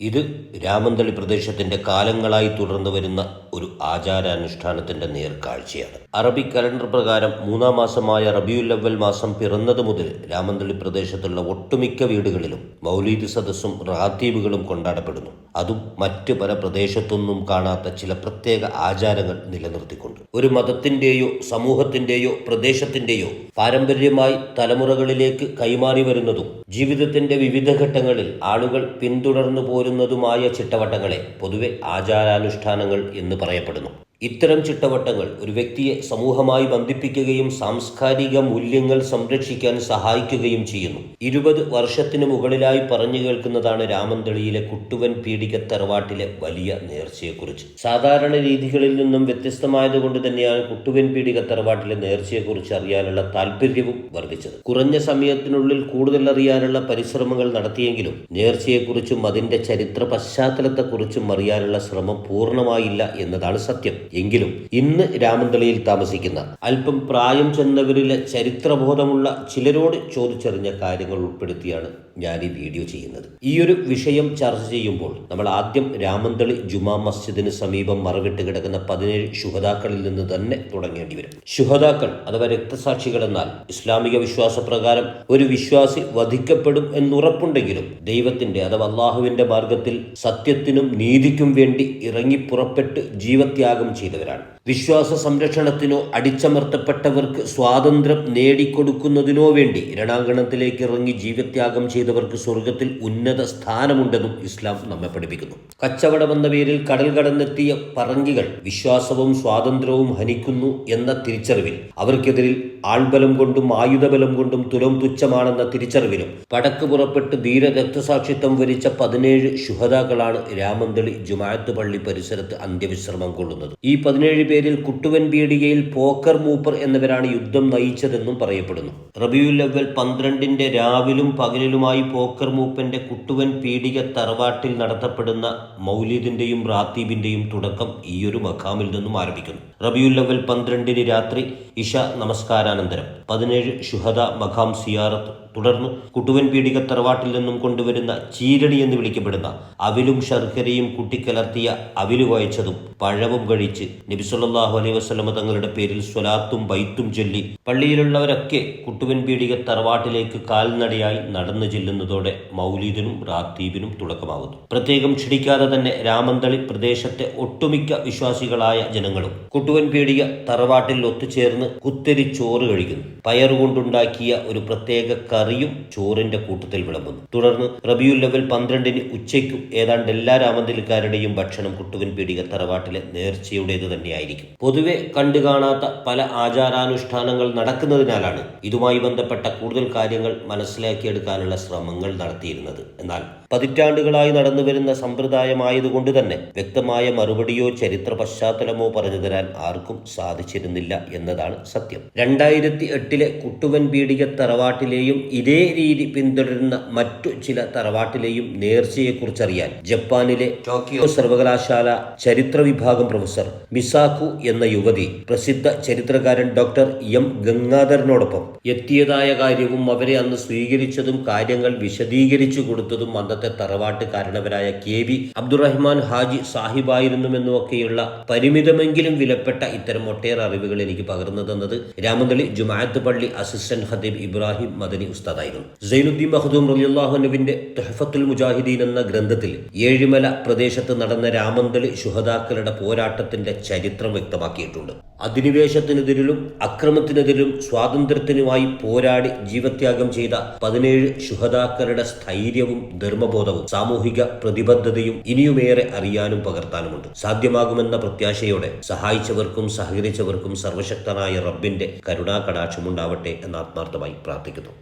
ഇത് രാമന്തളി പ്രദേശത്തിന്റെ കാലങ്ങളായി തുടർന്നു വരുന്ന ഒരു ആചാരാനുഷ്ഠാനത്തിന്റെ നേർക്കാഴ്ചയാണ്. അറബി കലണ്ടർ പ്രകാരം മൂന്നാം മാസമായ റബിയുല്ലവൽ മാസം പിറന്നത് മുതൽ രാമന്തളി പ്രദേശത്തുള്ള ഒട്ടുമിക്ക വീടുകളിലും മൗലീദ് സദസ്സും റാത്തീബുകളും കൊണ്ടാടപ്പെടുന്നു. അതും മറ്റ് പല പ്രദേശത്തൊന്നും കാണാത്ത ചില പ്രത്യേക ആചാരങ്ങൾ നിലനിർത്തിക്കൊണ്ട്. ഒരു മതത്തിന്റെയോ സമൂഹത്തിന്റെയോ പ്രദേശത്തിന്റെയോ പാരമ്പര്യമായി തലമുറകളിലേക്ക് കൈമാറി വരുന്നതും ജീവിതത്തിന്റെ വിവിധ ഘട്ടങ്ങളിൽ ആളുകൾ പിന്തുടർന്നു പോരുന്നതുമായ ചിട്ടവട്ടങ്ങളെ പൊതുവെ ആചാരാനുഷ്ഠാനങ്ങൾ എന്ന് പറയപ്പെടുന്നു. ഇത്തരം ചിട്ടവട്ടങ്ങൾ ഒരു വ്യക്തിയെ സമൂഹമായി ബന്ധിപ്പിക്കുകയും സാംസ്കാരിക മൂല്യങ്ങൾ സംരക്ഷിക്കാൻ സഹായിക്കുകയും ചെയ്യുന്നു. ഇരുപത് വർഷത്തിനു മുകളിലായി പറഞ്ഞു കേൾക്കുന്നതാണ് രാമന്തളിയിലെ കുട്ടുവൻ പീഡിക തറവാട്ടിലെ വലിയ നേർച്ചയെക്കുറിച്ച്. സാധാരണ രീതികളിൽ നിന്നും വ്യത്യസ്തമായതുകൊണ്ട് തന്നെയാണ് കുട്ടുവൻ പീഡിക തറവാട്ടിലെ നേർച്ചയെക്കുറിച്ച് അറിയാനുള്ള താല്പര്യവും വർദ്ധിച്ചത്. കുറഞ്ഞ സമയത്തിനുള്ളിൽ കൂടുതൽ അറിയാനുള്ള പരിശ്രമങ്ങൾ നടത്തിയെങ്കിലും നേർച്ചയെക്കുറിച്ചും അതിന്റെ ചരിത്ര പശ്ചാത്തലത്തെക്കുറിച്ചും അറിയാനുള്ള ശ്രമം പൂർണമായില്ല എന്നതാണ് സത്യം. എങ്കിലും ഇന്ന് രാമന്തളിയിൽ താമസിക്കുന്ന അല്പം പ്രായം ചെന്നവരിലെ ചരിത്രബോധമുള്ള ചിലരോട് ചോദിച്ചറിഞ്ഞ കാര്യങ്ങൾ ഉൾപ്പെടുത്തിയാണ് ഞാൻ ഈ വീഡിയോ ചെയ്യുന്നത്. ഈ ഒരു വിഷയം ചർച്ച ചെയ്യുമ്പോൾ നമ്മൾ ആദ്യം രാമന്തളി ജുമാ മസ്ജിദിന് സമീപം മറവിട്ട് കിടക്കുന്ന പതിനേഴ് ശുഹതാക്കളിൽ നിന്ന് തന്നെ തുടങ്ങേണ്ടി വരും. ശുഹതാക്കൾ അഥവാ രക്തസാക്ഷികൾ എന്നാൽ ഇസ്ലാമിക വിശ്വാസപ്രകാരം ഒരു വിശ്വാസി വധിക്കപ്പെടും എന്നുറപ്പുണ്ടെങ്കിലും ദൈവത്തിന്റെ അഥവാ അള്ളാഹുവിന്റെ മാർഗത്തിൽ സത്യത്തിനും നീതിക്കും വേണ്ടി ഇറങ്ങി പുറപ്പെട്ട് ജീവത്യാഗം ചെയ്തവരാണ്. വിശ്വാസ സംരക്ഷണത്തിനോ അടിച്ചമർത്തപ്പെട്ടവർക്ക് സ്വാതന്ത്ര്യം നേടിക്കൊടുക്കുന്നതിനോ വേണ്ടി രണാങ്കണത്തിലേക്ക് ഇറങ്ങി ജീവത്യാഗം ചെയ്തവർക്ക് സ്വർഗത്തിൽ ഉന്നത സ്ഥാനമുണ്ടെന്നും ഇസ്ലാം നമ്മെ പഠിപ്പിക്കുന്നു. കച്ചവടമെന്ന പേരിൽ കടൽ കടന്നെത്തിയ പറങ്കികൾ വിശ്വാസവും സ്വാതന്ത്ര്യവും ഹനിക്കുന്നു എന്ന തിരിച്ചറിവിൽ അവർക്കെതിരിൽ ആൾബലം കൊണ്ടും ആയുധബലം കൊണ്ടും തുലം തുച്ഛമാണെന്ന തിരിച്ചറിവിലും പടക്ക് പുറപ്പെട്ട് ധീര രക്തസാക്ഷിത്വം വരിച്ച പതിനേഴ് ശുഹതാക്കളാണ് രാമന്തളി ജുമാഅത്ത് പള്ളി പരിസരത്ത് അന്ത്യവിശ്രമം കൊള്ളുന്നത്. ഈ പതിനേഴ് പേരിൽ കുട്ടുവൻ പീടികയിൽ പോക്കർ മൂപ്പർ എന്നിവരാണ് യുദ്ധം നയിച്ചതെന്നും പറയപ്പെടുന്നു. റബിയുൽ അവൽ പന്ത്രണ്ടിന്റെ രാവിലും പകലിലുമായി പോക്കർ മൂപ്പന്റെ കുട്ടുവൻ പീഡിക തറവാട്ടിൽ നടത്തപ്പെടുന്ന മൗലീദിന്റെയും റാത്തീബിന്റെയും തുടക്കം ഈയൊരു മഖാമിൽ നിന്നും ആരംഭിക്കുന്നു. റബിയുല്ലവൽ പന്ത്രണ്ടിന് രാത്രി ഇഷ നമസ്കാരാനന്തരം. പതിനേഴ് ഷുഹദ മഖാം സിയാറത്ത് തുടർന്ന് കുട്ടുവൻ പീടിക തറവാട്ടിൽ നിന്നും കൊണ്ടുവരുന്ന ചീരടി എന്ന് വിളിക്കപ്പെടുന്ന അവിലും ശർക്കരയും കുട്ടിക്കലർത്തിയ അവിൽ കുഴച്ചതും പഴവും കഴിച്ച് നബിസുല്ലാഹു അലൈഹി വസ്ലമ തങ്ങളുടെ പേരിൽ സ്വലാത്തും ബൈത്തും ചൊല്ലി പള്ളിയിലുള്ളവരൊക്കെ കുട്ടുവൻ പീടിക തറവാട്ടിലേക്ക് കാൽനടയായി നടന്നു ചെല്ലുന്നതോടെ മൗലീദിനും റാത്തീബിനും തുടക്കമാകുന്നു പ്രത്യേകം ക്ഷണിക്കാതെ തന്നെ രാമന്തളി പ്രദേശത്തെ ഒട്ടുമിക്ക വിശ്വാസികളായ ജനങ്ങളും കുട്ടുവൻ പീടിക തറവാട്ടിൽ ഒത്തുചേർന്ന് കുത്തരി ചോറ് കഴിക്കുന്നു. പയറുകൊണ്ടുണ്ടാക്കിയ ഒരു പ്രത്യേക കറിയും ചോറിന്റെ കൂട്ടത്തിൽ വിളമ്പുന്നു. തുടർന്ന് റബിയുൽ ലെവൽ പന്ത്രണ്ടിന് ഉച്ചയ്ക്കും ഏതാണ്ട് എല്ലാ രാമതിൽക്കാരുടെയും ഭക്ഷണം കുട്ടുവൻ പീടിക തറവാട്ടിലെ നേർച്ചയുടേത് തന്നെയായിരിക്കും. പൊതുവെ കണ്ടു കാണാത്ത പല ആചാരാനുഷ്ഠാനങ്ങൾ നടക്കുന്നതിനാലാണ് ഇതുമായി ബന്ധപ്പെട്ട കൂടുതൽ കാര്യങ്ങൾ മനസ്സിലാക്കിയെടുക്കാനുള്ള ശ്രമങ്ങൾ നടത്തിയിരുന്നത്. എന്നാൽ പതിറ്റാണ്ടുകളായി നടന്നുവരുന്ന സമ്പ്രദായമായതുകൊണ്ട് തന്നെ വ്യക്തമായ മറുപടിയോ ചരിത്ര പശ്ചാത്തലമോ പറഞ്ഞു തരാൻ ആർക്കും സാധിച്ചിരുന്നില്ല എന്നതാണ് സത്യം. രണ്ടായിരത്തി എട്ടിലെ കുട്ടുവൻ പീഡിക തറവാട്ടിലെയും ഇതേ രീതി പിന്തുടരുന്ന മറ്റു ചില തറവാട്ടിലെയും നേർച്ചയെക്കുറിച്ചറിയാൻ ജപ്പാനിലെ ടോക്കിയോ സർവകലാശാല ചരിത്ര വിഭാഗം പ്രൊഫസർ മിസാക്കു എന്ന യുവതി പ്രസിദ്ധ ചരിത്രകാരൻ ഡോക്ടർ എം ഗംഗാധരനോടൊപ്പം എത്തിയതായ കാര്യവും അവരെ അന്ന് സ്വീകരിച്ചതും കാര്യങ്ങൾ വിശദീകരിച്ചു കൊടുത്തതും അന്നത്തെ തറവാട്ട് കാരണവരായ കെ വി അബ്ദുറഹ്മാൻ ഹാജി സാഹിബായിരുന്നുവെന്നുമൊക്കെയുള്ള പരിമിതമെങ്കിലും വിലപ്പെട്ട ഇത്തരം ഒട്ടേറെ അറിവുകൾ എനിക്ക് പകർന്നു തന്നത് രാമന്തളി ജുമാഅത്ത് പള്ളി അസിസ്റ്റന്റ് ഹദീബ് ഇബ്രാഹിം മദനി ഉസ്താദായിരുന്നു. സൈനുദ്ദീൻ മഹദൂം റലിയുല്ലാഹുനുവിന്റെ തുഹഫത്തുൽ മുജാഹിദീൻ എന്ന ഗ്രന്ഥത്തിൽ ഏഴിമല പ്രദേശത്ത് നടന്ന രാമന്തളി ശുഹദാക്കളുടെ പോരാട്ടത്തിന്റെ ചരിത്രം വ്യക്തമാക്കിയിട്ടുണ്ട്. അധിനിവേശത്തിനെതിരിലും അക്രമത്തിനെതിരിലും സ്വാതന്ത്ര്യത്തിനുമായി പോരാടി ജീവത്യാഗം ചെയ്ത പതിനേഴ് ശുഹതാക്കളുടെ സ്ഥൈര്യവും ധർമ്മബോധവും സാമൂഹിക പ്രതിബദ്ധതയും ഇനിയുമേറെ അറിയാനും പകർത്താനുമുണ്ട്. സാധ്യമാകുമെന്ന പ്രത്യാശയോടെ സഹായിച്ചവർക്കും സഹകരിച്ചവർക്കും സർവശക്തനായ റബ്ബിന്റെ കരുണാകടാക്ഷമുണ്ടാവട്ടെ എന്ന് ആത്മാർത്ഥമായി പ്രാർത്ഥിക്കുന്നു.